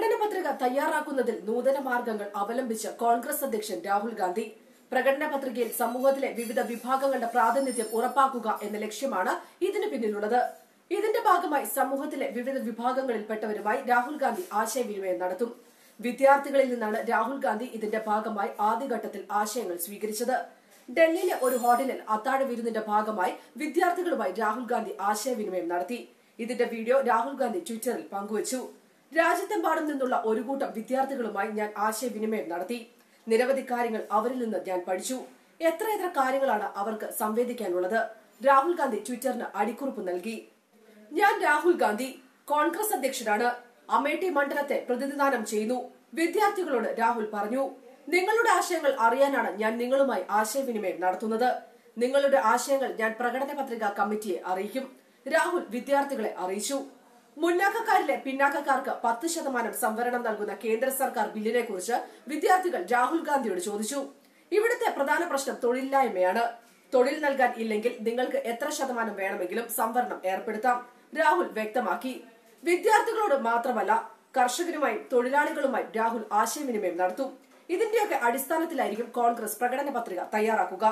പ്രകടന പത്രിക തയ്യാറാക്കുന്നതിൽ നൂതന മാർഗങ്ങൾ അവലംബിച്ച് കോൺഗ്രസ് അധ്യക്ഷൻ രാഹുൽ ഗാന്ധി. പ്രകടന പത്രികയിൽ സമൂഹത്തിലെ വിവിധ വിഭാഗങ്ങളുടെ പ്രാതിനിധ്യം ഉറപ്പാക്കുക എന്ന ലക്ഷ്യമാണ് ഇതിനു പിന്നിലുള്ളത്. ഇതിന്റെ ഭാഗമായി സമൂഹത്തിലെ വിവിധ വിഭാഗങ്ങളിൽപ്പെട്ടവരുമായി രാഹുൽ ഗാന്ധി ആശയവിനിമയം നടത്തും. വിദ്യാർത്ഥികളിൽ നിന്നാണ് രാഹുൽ ഗാന്ധി ഇതിന്റെ ഭാഗമായി ആദ്യഘട്ടത്തിൽ ആശയങ്ങൾ സ്വീകരിച്ചത്. ഡൽഹിയിലെ ഒരു ഹോട്ടലിൽ അത്താഴ വിരുന്നിന്റെ ഭാഗമായി വിദ്യാർത്ഥികളുമായി രാഹുൽ ഗാന്ധി ആശയവിനിമയം നടത്തി. ഇതിന്റെ വീഡിയോ രാഹുൽ ഗാന്ധി ട്വിറ്ററിൽ പങ്കുവച്ചു. രാജ്യത്തെമ്പാടും നിന്നുള്ള ഒരു കൂട്ടം വിദ്യാർത്ഥികളുമായി ഞാൻ ആശയവിനിമയം നടത്തി. നിരവധി കാര്യങ്ങൾ അവരിൽ നിന്ന് ഞാൻ പഠിച്ചു. എത്ര എത്ര കാര്യങ്ങളാണ് അവർക്ക് സംവേദിക്കാനുള്ളത്? രാഹുൽ ഗാന്ധി ട്വിറ്ററിന് അടിക്കുറിപ്പ് നൽകി. ഞാൻ രാഹുൽ ഗാന്ധി കോൺഗ്രസ് അധ്യക്ഷനാണ്. അമേഠി മണ്ഡലത്തെ പ്രതിനിധാനം ചെയ്യുന്നു. വിദ്യാർത്ഥികളോട് രാഹുൽ പറഞ്ഞു നിങ്ങളുടെ ആശയങ്ങൾ അറിയാനാണ് ഞാൻ നിങ്ങളുമായി ആശയവിനിമയം നടത്തുന്നത്. നിങ്ങളുടെ ആശയങ്ങൾ ഞാൻ പ്രകടന പത്രിക കമ്മിറ്റിയെ അറിയിക്കും. രാഹുൽ വിദ്യാർത്ഥികളെ അറിയിച്ചു. മുന്നാക്കക്കാരിലെ പിന്നാക്കക്കാർക്ക് പത്ത് ശതമാനം സംവരണം നൽകുന്ന കേന്ദ്ര സർക്കാർ ബില്ലിനെ കുറിച്ച് വിദ്യാർത്ഥികൾ രാഹുൽ ഗാന്ധിയോട് ചോദിച്ചു. ഇവിടുത്തെ പ്രധാന പ്രശ്നം തൊഴിലില്ലായ്മയാണ്. തൊഴിൽ നൽകാൻ ഇല്ലെങ്കിൽ നിങ്ങൾക്ക് എത്ര ശതമാനം വേണമെങ്കിലും സംവരണം ഏർപ്പെടുത്താം രാഹുൽ വ്യക്തമാക്കി. വിദ്യാർത്ഥികളോട് മാത്രമല്ല കർഷകരുമായി തൊഴിലാളികളുമായി രാഹുൽ ആശയവിനിമയം നടത്തും. ഇതിന്റെയൊക്കെ അടിസ്ഥാനത്തിലായിരിക്കും കോൺഗ്രസ് പ്രകടന പത്രിക തയ്യാറാക്കുക.